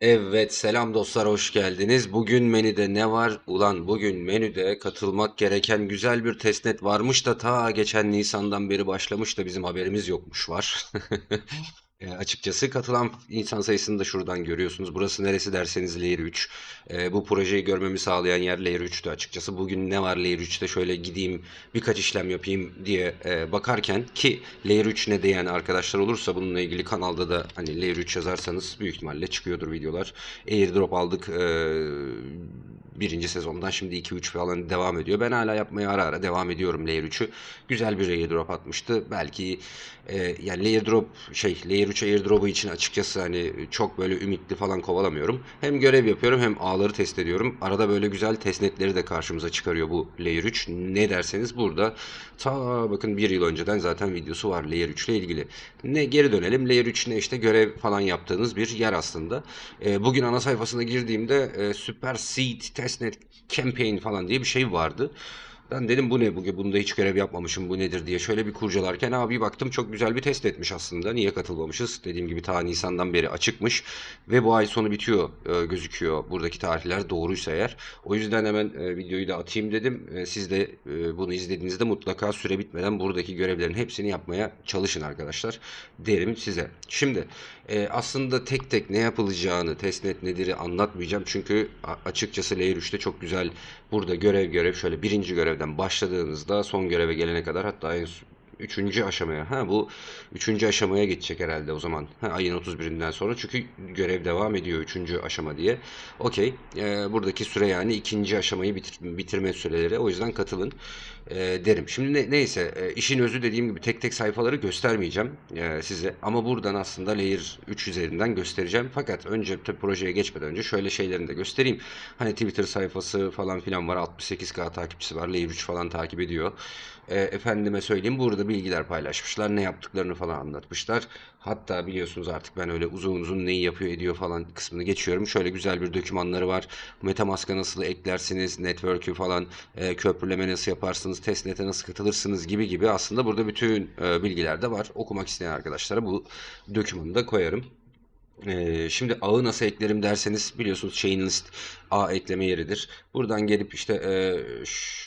Evet, selam dostlar, hoş geldiniz. Bugün menüde ne var? Ulan bugün menüde katılmak gereken güzel bir testnet varmış da ta geçen Nisan'dan beri başlamış da bizim haberimiz yokmuş var. E, açıkçası katılan insan sayısını da şuradan görüyorsunuz. Burası neresi derseniz Layer 3. E, bu projeyi görmemi sağlayan yer Layer 3'tü açıkçası. Bugün ne var Layer 3'te şöyle gideyim birkaç işlem yapayım diye e, bakarken ki Layer 3 ne diyen arkadaşlar olursa bununla ilgili kanalda da hani Layer 3 yazarsanız büyük ihtimalle çıkıyordur videolar. Airdrop aldık e, birinci sezondan şimdi 2-3 falan devam ediyor. Ben hala yapmaya ara ara devam ediyorum Layer 3'ü. Güzel bir airdrop atmıştı. Belki e, yani airdrop şey Layer 3 airdrop'u için açıkçası hani çok böyle ümitli falan kovalamıyorum. Hem görev yapıyorum hem ağları test ediyorum. Arada böyle güzel testnetleri de karşımıza çıkarıyor bu Layer 3. Ne derseniz burada ta bakın bir yıl önceden zaten videosu var Layer 3 ile ilgili. Ne geri dönelim. Layer 3 ne işte görev falan yaptığınız bir yer aslında. E, bugün ana sayfasına girdiğimde e, Super Seed Testnet Campaign falan diye bir şey vardı. Ben dedim bu ne bugün bunda hiç görev yapmamışım bu nedir diye şöyle bir kurcalarken abi baktım çok güzel bir test etmiş aslında. Niye katılmamışız? Dediğim gibi ta Nisan'dan beri açıkmış ve bu ay sonu bitiyor e, gözüküyor buradaki tarihler doğruysa eğer. O yüzden hemen e, videoyu da atayım dedim. E, siz de e, bunu izlediğinizde mutlaka süre bitmeden buradaki görevlerin hepsini yapmaya çalışın arkadaşlar derim size. Şimdi e, aslında tek tek ne yapılacağını testnet nedir'i anlatmayacağım. Çünkü açıkçası Layer 3'te çok güzel burada görev görev şöyle birinci görevden başladığınızda son göreve gelene kadar hatta en üçüncü aşamaya. Ha bu üçüncü aşamaya geçecek herhalde o zaman. Ha, ayın 31'inden sonra çünkü görev devam ediyor üçüncü aşama diye. Okey. E, buradaki süre yani ikinci aşamayı bitir- bitirme süreleri. O yüzden katılın e, derim. Şimdi ne- neyse e, işin özü dediğim gibi tek tek sayfaları göstermeyeceğim e, size. Ama buradan aslında layer 3 üzerinden göstereceğim. Fakat önce tabii projeye geçmeden önce şöyle şeylerini de göstereyim. Hani Twitter sayfası falan filan var. 68k takipçisi var. Layer 3 falan takip ediyor e, efendime söyleyeyim burada bilgiler paylaşmışlar. Ne yaptıklarını falan anlatmışlar. Hatta biliyorsunuz artık ben öyle uzun uzun neyi yapıyor ediyor falan kısmını geçiyorum. Şöyle güzel bir dokümanları var. Metamask'a nasıl eklersiniz, network'ü falan, e, köprüleme nasıl yaparsınız, testnet'e nasıl katılırsınız gibi gibi aslında burada bütün e, bilgiler de var. Okumak isteyen arkadaşlara bu dokümanı da koyarım. Ee, şimdi ağı nasıl eklerim derseniz biliyorsunuz chain list ağ ekleme yeridir. Buradan gelip işte e,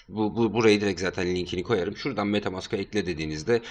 bu, bu burayı direkt zaten linkini koyarım. Şuradan MetaMask'a ekle dediğinizde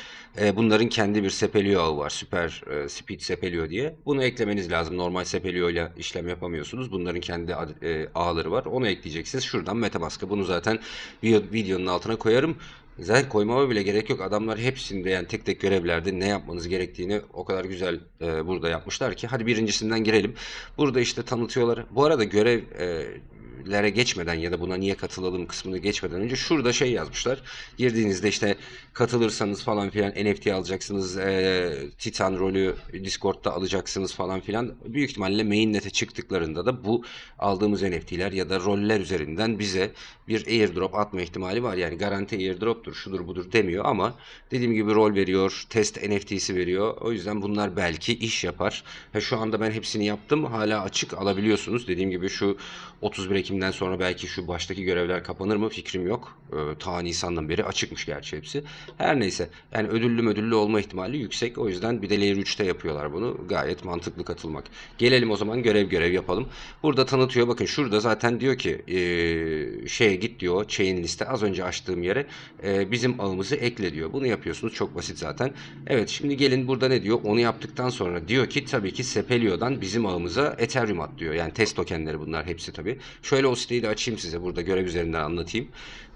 e, bunların kendi bir Sepelio ağı var. Süper e, Speed Sepelio diye. Bunu eklemeniz lazım. Normal Sepelio ile işlem yapamıyorsunuz. Bunların kendi e, ağları var. Onu ekleyeceksiniz. Şuradan MetaMask'a bunu zaten video- videonun altına koyarım. Zaten koymama bile gerek yok. Adamlar hepsinde yani tek tek görevlerde ne yapmanız gerektiğini o kadar güzel e, burada yapmışlar ki. Hadi birincisinden girelim. Burada işte tanıtıyorlar. Bu arada görevlere geçmeden ya da buna niye katılalım kısmını geçmeden önce şurada şey yazmışlar. Girdiğinizde işte katılırsanız falan filan NFT alacaksınız. e, Titan rolü Discord'da alacaksınız falan filan. Büyük ihtimalle mainnet'e çıktıklarında da bu aldığımız NFT'ler ya da roller üzerinden bize bir airdrop atma ihtimali var. Yani garanti airdrop'tur, şudur budur demiyor ama dediğim gibi rol veriyor, test NFT'si veriyor. O yüzden bunlar belki iş yapar. Ha, şu anda ben hepsini yaptım. Hala açık alabiliyorsunuz. Dediğim gibi şu 31 Ekim'den sonra belki şu baştaki görevler kapanır mı fikrim yok. Ee, ta Nisan'dan beri açıkmış gerçi hepsi. Her neyse yani ödüllü ödüllü olma ihtimali yüksek. O yüzden bir de Layer 3'te yapıyorlar bunu. Gayet mantıklı katılmak. Gelelim o zaman görev görev yapalım. Burada tanıtıyor. Bakın şurada zaten diyor ki eee, şeye git diyor. Chain liste az önce açtığım yere eee, bizim ağımızı ekle diyor. Bunu yapıyorsunuz. Çok basit zaten. Evet şimdi gelin burada ne diyor? Onu yaptıktan sonra diyor ki tabii ki Sepelio'dan bizim ağımıza Ethereum at diyor. Yani test tokenleri bunlar hepsi tabii. Şöyle o siteyi de açayım size. Burada görev üzerinden anlatayım.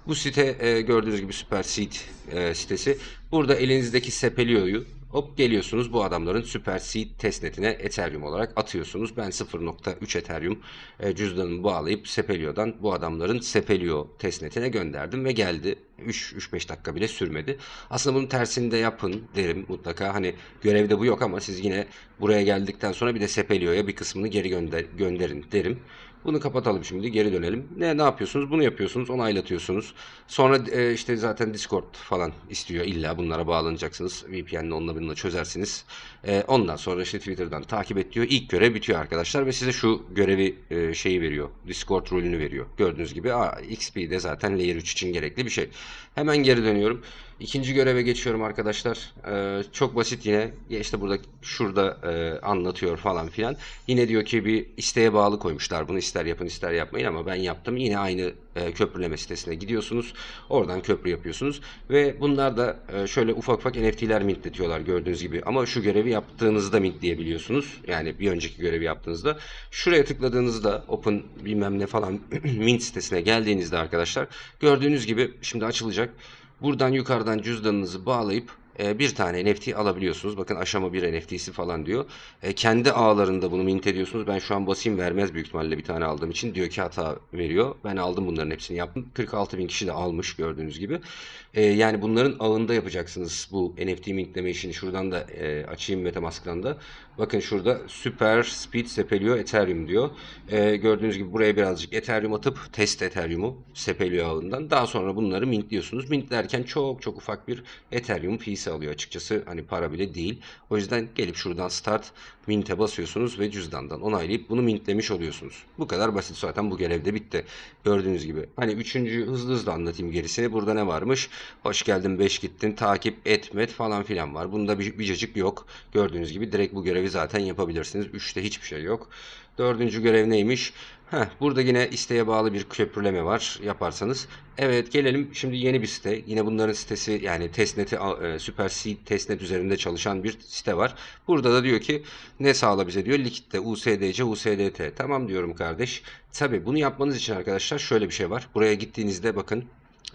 Bu site e, gördüğünüz gibi Super Seed e, sitesi. Burada elinizdeki Sepelio'yu hop geliyorsunuz bu adamların Super Seed testnetine Ethereum olarak atıyorsunuz. Ben 0.3 Ethereum e, cüzdanımı bağlayıp Sepelio'dan bu adamların Sepelio testnetine gönderdim ve geldi. 3-3-5 dakika bile sürmedi. Aslında bunun tersini de yapın derim mutlaka. Hani görevde bu yok ama siz yine buraya geldikten sonra bir de Sepelio'ya bir kısmını geri gönder gönderin derim. Bunu kapatalım şimdi geri dönelim. Ne ne yapıyorsunuz? Bunu yapıyorsunuz, onaylatıyorsunuz. Sonra e, işte zaten Discord falan istiyor. İlla bunlara bağlanacaksınız. VPN'le onunla bununla çözersiniz. E, ondan sonra işte Twitter'dan takip et diyor. İlk görev bitiyor arkadaşlar ve size şu görevi e, şeyi veriyor. Discord rolünü veriyor. Gördüğünüz gibi aa, XP de zaten Layer 3 için gerekli bir şey. Hemen geri dönüyorum. İkinci göreve geçiyorum arkadaşlar. Ee, çok basit yine. İşte burada şurada e, anlatıyor falan filan. Yine diyor ki bir isteğe bağlı koymuşlar. Bunu ister yapın ister yapmayın ama ben yaptım. Yine aynı e, köprüleme sitesine gidiyorsunuz. Oradan köprü yapıyorsunuz. Ve bunlar da e, şöyle ufak ufak NFT'ler mintletiyorlar gördüğünüz gibi. Ama şu görevi yaptığınızda mintleyebiliyorsunuz. Yani bir önceki görevi yaptığınızda. Şuraya tıkladığınızda open bilmem ne falan mint sitesine geldiğinizde arkadaşlar gördüğünüz gibi şimdi açılacak. Buradan yukarıdan cüzdanınızı bağlayıp e, bir tane NFT alabiliyorsunuz. Bakın aşama bir NFT'si falan diyor. E, kendi ağlarında bunu mint ediyorsunuz. Ben şu an basayım vermez büyük ihtimalle bir tane aldığım için. Diyor ki hata veriyor. Ben aldım bunların hepsini yaptım. 46 bin kişi de almış gördüğünüz gibi. E, yani bunların ağında yapacaksınız bu NFT mintleme işini. Şuradan da e, açayım Metamask'tan da. Bakın şurada Super Speed Sepelio Ethereum diyor. E, gördüğünüz gibi buraya birazcık Ethereum atıp test Ethereum'u Sepelio ağından. Daha sonra bunları mintliyorsunuz. Mintlerken çok çok ufak bir Ethereum fee'si alıyor açıkçası. Hani para bile değil. O yüzden gelip şuradan Start Mint'e basıyorsunuz ve cüzdandan onaylayıp bunu mintlemiş oluyorsunuz. Bu kadar basit zaten bu görevde bitti. Gördüğünüz gibi. Hani üçüncü hızlı hızlı anlatayım gerisini. Burada ne varmış? Hoş geldin, beş gittin, takip etmet falan filan var. Bunda bir, bir cacık yok. Gördüğünüz gibi direkt bu görevi zaten yapabilirsiniz. Üçte hiçbir şey yok. Dördüncü görev neymiş? Heh, burada yine isteğe bağlı bir köprüleme var yaparsanız. Evet gelelim şimdi yeni bir site. Yine bunların sitesi yani testnet'i e, Super Seed testnet üzerinde çalışan bir site var. Burada da diyor ki ne sağla bize diyor likitte USDC USDT. Tamam diyorum kardeş. Tabi bunu yapmanız için arkadaşlar şöyle bir şey var. Buraya gittiğinizde bakın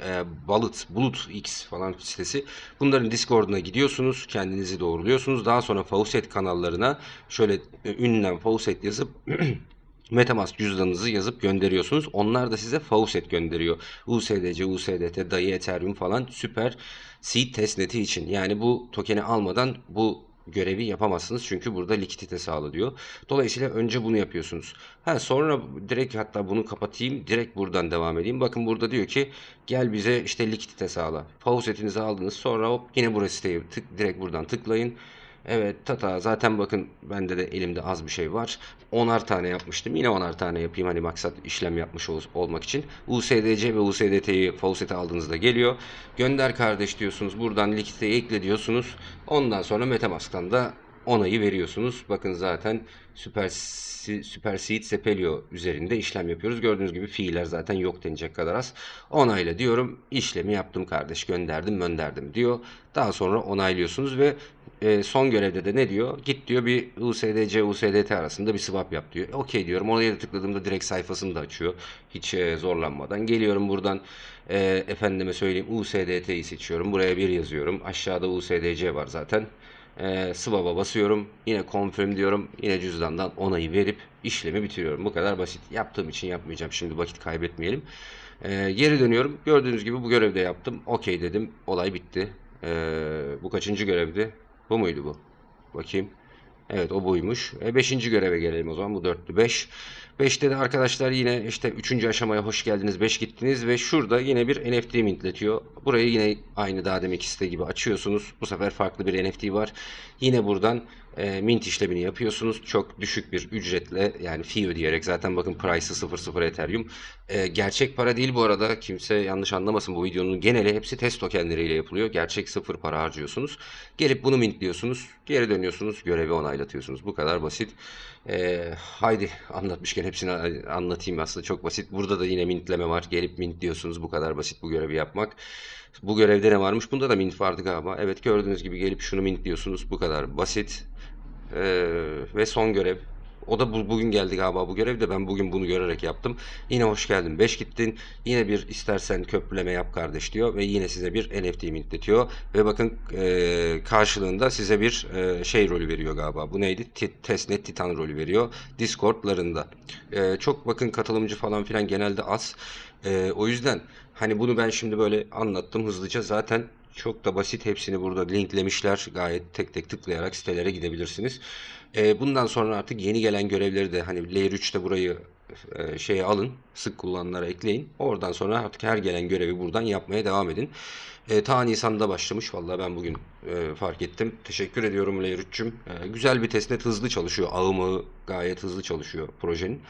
e, Balut, Bulut X falan sitesi. Bunların Discord'una gidiyorsunuz. Kendinizi doğruluyorsunuz. Daha sonra Faucet kanallarına şöyle e, ünlem Faucet yazıp Metamask cüzdanınızı yazıp gönderiyorsunuz. Onlar da size Faucet gönderiyor. USDC, USDT, DAI, Ethereum falan süper seed testneti için. Yani bu tokeni almadan bu görevi yapamazsınız çünkü burada likidite sağlı diyor. Dolayısıyla önce bunu yapıyorsunuz. Ha sonra direkt hatta bunu kapatayım. Direkt buradan devam edeyim. Bakın burada diyor ki gel bize işte likidite sağla. Faucet'inizi aldınız. Sonra hop yine burası siteye tık direkt buradan tıklayın. Evet tata zaten bakın bende de elimde az bir şey var. Onar tane yapmıştım. Yine onar tane yapayım hani maksat işlem yapmış ol, olmak için. USDC ve USDT'yi faucet'e aldığınızda geliyor. Gönder kardeş diyorsunuz. Buradan likiditeyi ekle diyorsunuz. Ondan sonra Metamask'tan da onayı veriyorsunuz. Bakın zaten Super, Super Seed Sepelio üzerinde işlem yapıyoruz. Gördüğünüz gibi fiiller zaten yok denecek kadar az. Onayla diyorum. İşlemi yaptım kardeş gönderdim gönderdim diyor. Daha sonra onaylıyorsunuz ve e, son görevde de ne diyor? Git diyor bir USDC USDT arasında bir swap yap diyor. Okey diyorum. Oraya da tıkladığımda direkt sayfasını da açıyor. Hiç e, zorlanmadan. Geliyorum buradan e, efendime söyleyeyim USDT'yi seçiyorum. Buraya bir yazıyorum. Aşağıda USDC var zaten. E, swap'a basıyorum. Yine confirm diyorum. Yine cüzdandan onayı verip işlemi bitiriyorum. Bu kadar basit. Yaptığım için yapmayacağım. Şimdi vakit kaybetmeyelim. E, geri dönüyorum. Gördüğünüz gibi bu görevde yaptım. Okey dedim. Olay bitti. E, bu kaçıncı görevdi? Bu muydu bu? Bakayım. Evet o buymuş. E, beşinci göreve gelelim o zaman. Bu dörtlü beş. Beşte de arkadaşlar yine işte üçüncü aşamaya hoş geldiniz. Beş gittiniz ve şurada yine bir NFT mintletiyor. Burayı yine aynı daha demek site gibi açıyorsunuz. Bu sefer farklı bir NFT var. Yine buradan e, mint işlemini yapıyorsunuz. Çok düşük bir ücretle yani fee ödeyerek zaten bakın price'ı 00 Ethereum. E, gerçek para değil bu arada. Kimse yanlış anlamasın bu videonun geneli hepsi test tokenleriyle yapılıyor. Gerçek sıfır para harcıyorsunuz. Gelip bunu mintliyorsunuz. Geri dönüyorsunuz. Görevi onaylatıyorsunuz. Bu kadar basit. E, haydi anlatmışken hepsini anlatayım aslında çok basit. Burada da yine mintleme var. Gelip mintliyorsunuz. Bu kadar basit bu görevi yapmak. Bu görevde ne varmış? Bunda da mint vardı galiba. Evet gördüğünüz gibi gelip şunu mintliyorsunuz. Bu kadar basit. Ee, ve son görev. O da bu, bugün geldi galiba bu görev de ben bugün bunu görerek yaptım. Yine hoş geldin 5 gittin. Yine bir istersen köprüleme yap kardeş diyor ve yine size bir NFT mintletiyor. Ve bakın e, karşılığında size bir e, şey rolü veriyor galiba. Bu neydi? Ti- Testnet Titan rolü veriyor. Discord'larında. E, çok bakın katılımcı falan filan genelde az. E, o yüzden hani bunu ben şimdi böyle anlattım hızlıca. Zaten çok da basit hepsini burada linklemişler. Gayet tek tek tıklayarak sitelere gidebilirsiniz. E, bundan sonra artık yeni gelen görevleri de hani Layer 3'te burayı e, şeye alın. Sık kullananlara ekleyin. Oradan sonra artık her gelen görevi buradan yapmaya devam edin. E, ta Nisan'da başlamış. Vallahi ben bugün e, fark ettim. Teşekkür ediyorum Layer 3'cüm. E, güzel bir testnet hızlı çalışıyor. Ağımı gayet hızlı çalışıyor projenin.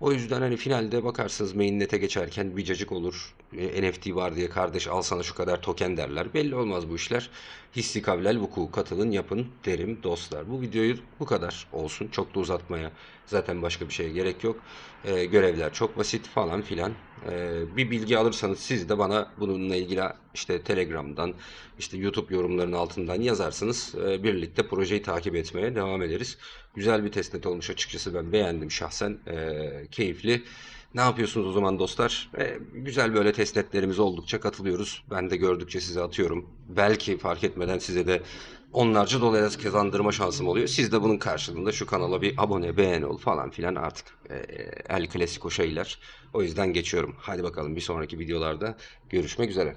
O yüzden hani finalde bakarsınız mainnet'e geçerken bir cacık olur. E, NFT var diye kardeş al sana şu kadar token derler. Belli olmaz bu işler. Hissi kavlel vuku katılın yapın derim dostlar. Bu videoyu bu kadar olsun. Çok da uzatmaya zaten başka bir şeye gerek yok. E, görevler çok basit falan filan. E, bir bilgi alırsanız siz de bana bununla ilgili işte Telegram'dan işte YouTube yorumlarının altından yazarsınız. E, birlikte projeyi takip etmeye devam ederiz. Güzel bir testnet olmuş açıkçası ben beğendim şahsen. E, keyifli. Ne yapıyorsunuz o zaman dostlar? E, güzel böyle testnetlerimiz oldukça katılıyoruz. Ben de gördükçe size atıyorum. Belki fark etmeden size de onlarca dolar kazandırma şansım oluyor. Siz de bunun karşılığında şu kanala bir abone, beğen ol falan filan artık e, el klasik o şeyler. O yüzden geçiyorum. Hadi bakalım bir sonraki videolarda görüşmek üzere.